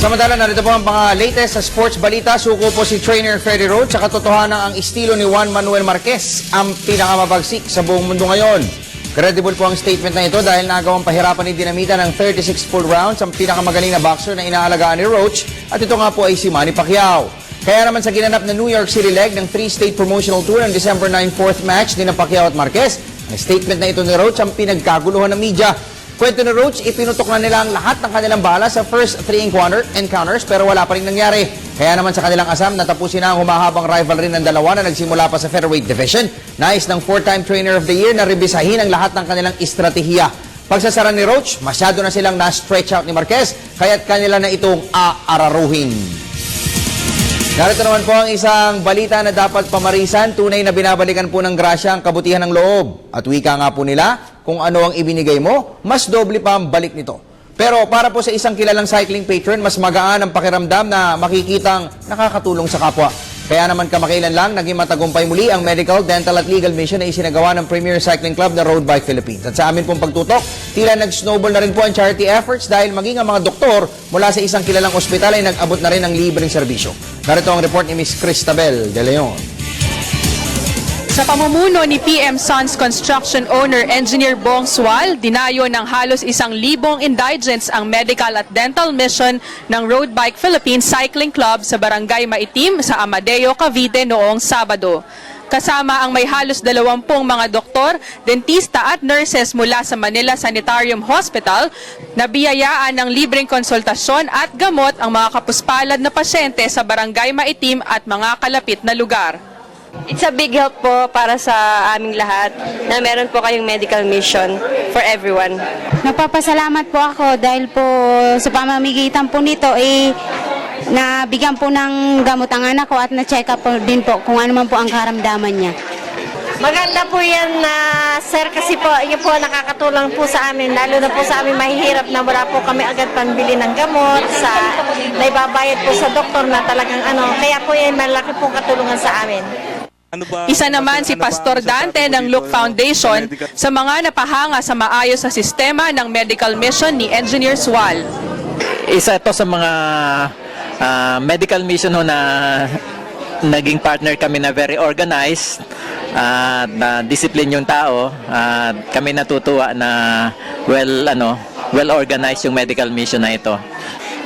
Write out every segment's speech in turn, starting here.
Samantala, narito po ang mga latest sa sports balita. Suko po si trainer Freddy Road sa katotohanan ang estilo ni Juan Manuel Marquez ang pinakamabagsik sa buong mundo ngayon. Credible po ang statement na ito dahil nagawang pahirapan ni Dinamita ng 36 full rounds ang pinakamagaling na boxer na inaalagaan ni Roach at ito nga po ay si Manny Pacquiao. Kaya naman sa ginanap na New York City leg ng three-state promotional tour ng December 9 fourth match ni Pacquiao at Marquez, ang statement na ito ni Roach ang pinagkaguluhan ng media. Ni Roach, ipinutok na nila ang lahat ng kanilang bala sa first three encounter, encounters pero wala pa rin nangyari. Kaya naman sa kanilang asam, natapusin na ang humahabang rivalry ng dalawa na nagsimula pa sa featherweight division. Nais ng four-time trainer of the year na rebisahin ang lahat ng kanilang estratehiya. Pagsasara ni Roach, masyado na silang na-stretch out ni Marquez, kaya't kanila na itong aararuhin. Narito naman po ang isang balita na dapat pamarisan. Tunay na binabalikan po ng grasya ang kabutihan ng loob. At wika nga po nila, kung ano ang ibinigay mo, mas doble pa ang balik nito. Pero para po sa isang kilalang cycling patron, mas magaan ang pakiramdam na makikitang nakakatulong sa kapwa. Kaya naman kamakailan lang, naging matagumpay muli ang medical, dental at legal mission na isinagawa ng Premier Cycling Club na Road Bike Philippines. At sa amin pong pagtutok, tila nag-snowball na rin po ang charity efforts dahil maging ang mga doktor mula sa isang kilalang ospital ay nag-abot na rin ng libreng serbisyo. Narito ang report ni Miss Cristabel De Leon. Sa pamumuno ni PM Sons Construction owner Engineer Bong Sual, dinayo ng halos isang libong indigents ang medical at dental mission ng Road Bike Philippines Cycling Club sa Barangay Maitim sa Amadeo, Cavite noong Sabado. Kasama ang may halos dalawampung mga doktor, dentista at nurses mula sa Manila Sanitarium Hospital na biyayaan ng libreng konsultasyon at gamot ang mga kapuspalad na pasyente sa Barangay Maitim at mga kalapit na lugar. It's a big help po para sa aming lahat na meron po kayong medical mission for everyone. Nagpapasalamat po ako dahil po sa pamamagitan po nito eh nabigyan po ng gamot ang anak ko at na-check up po din po kung ano man po ang karamdaman niya. Maganda po yan na sir kasi po inyo po nakakatulong po sa amin lalo na po sa amin mahihirap na wala po kami agad panbili ng gamot sa naibabayad po sa doktor na talagang ano kaya po yan malaki pong katulungan sa amin. Ano ba, Isa naman si ano Pastor Dante ng Look Foundation sa mga napahanga sa maayos na sistema ng medical mission ni Engineer Swal. isa ito sa mga ah, medical mission ho na naging partner kami na very organized at na discipline yung tao at kami natutuwa na well ano well organized yung medical mission na ito.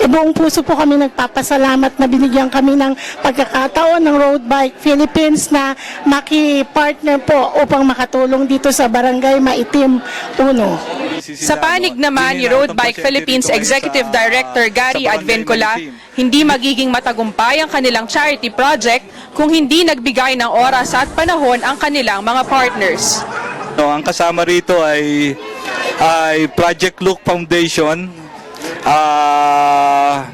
E buong puso po kami nagpapasalamat na binigyan kami ng pagkakataon ng Road Bike Philippines na maki-partner po upang makatulong dito sa Barangay Maitim 1. Sa panig naman ni Road Bike Philippines Executive Director Gary Advencola, hindi magiging matagumpay ang kanilang charity project kung hindi nagbigay ng oras at panahon ang kanilang mga partners. No, ang kasama rito ay ay Project Look Foundation, ah,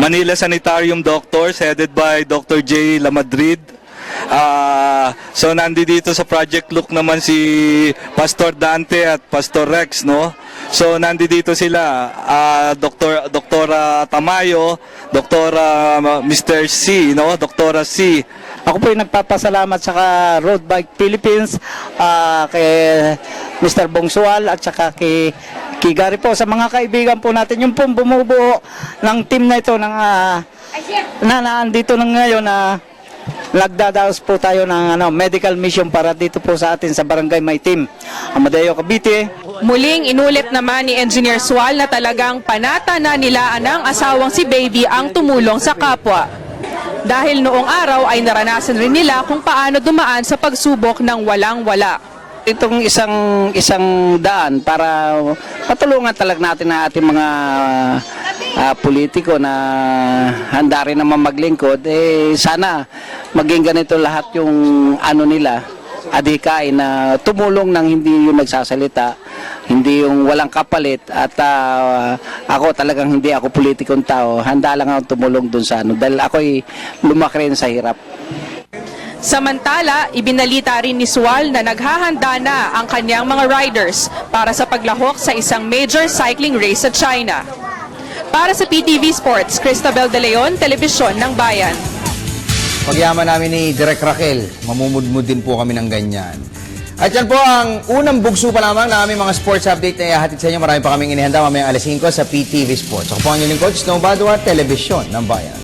Manila Sanitarium Doctors headed by Dr. J. Lamadrid. Ah, so nandito sa Project Look naman si Pastor Dante at Pastor Rex, no? So nandito sila, ah, Dr. Doktora Tamayo, Doktora Mr. C, no? Doktora C. Ako po yung nagpapasalamat sa Road Bike Philippines, ah, kay Mr. Bongsual at saka kay, kay Gary po. Sa mga kaibigan po natin, yung pong bumubuo ng team na ito ng, ah, na naandito na ngayon na nagdadaos po tayo ng ano, medical mission para dito po sa atin sa Barangay Maitim, Amadeo, Cavite. Muling inulit naman ni Engineer Swal na talagang panata na nila ng asawang si Baby ang tumulong sa kapwa. Dahil noong araw ay naranasan rin nila kung paano dumaan sa pagsubok ng walang-wala. Itong isang isang daan para patulungan talaga natin ang ating mga ah, politiko na handa rin naman maglingkod eh sana maging ganito lahat yung ano nila adhikain na tumulong ng hindi yung nagsasalita hindi yung walang kapalit at ah, ako talagang hindi ako politikong tao handa lang ako tumulong dun sa ano dahil ako'y lumaki rin sa hirap Samantala, ibinalita rin ni Swal na naghahanda na ang kanyang mga riders para sa paglahok sa isang major cycling race sa China. Para sa PTV Sports, Cristabel De Leon, Telebisyon ng Bayan. Pagyaman namin ni Direk Raquel, mamumudmud din po kami ng ganyan. At yan po ang unang bugso pa lamang na aming mga sports update na ihahatid sa inyo. Marami pa kaming inihanda mamayang alas 5 sa PTV Sports. Ako po ang inyong lingkod, Snow Badua, Telebisyon ng Bayan.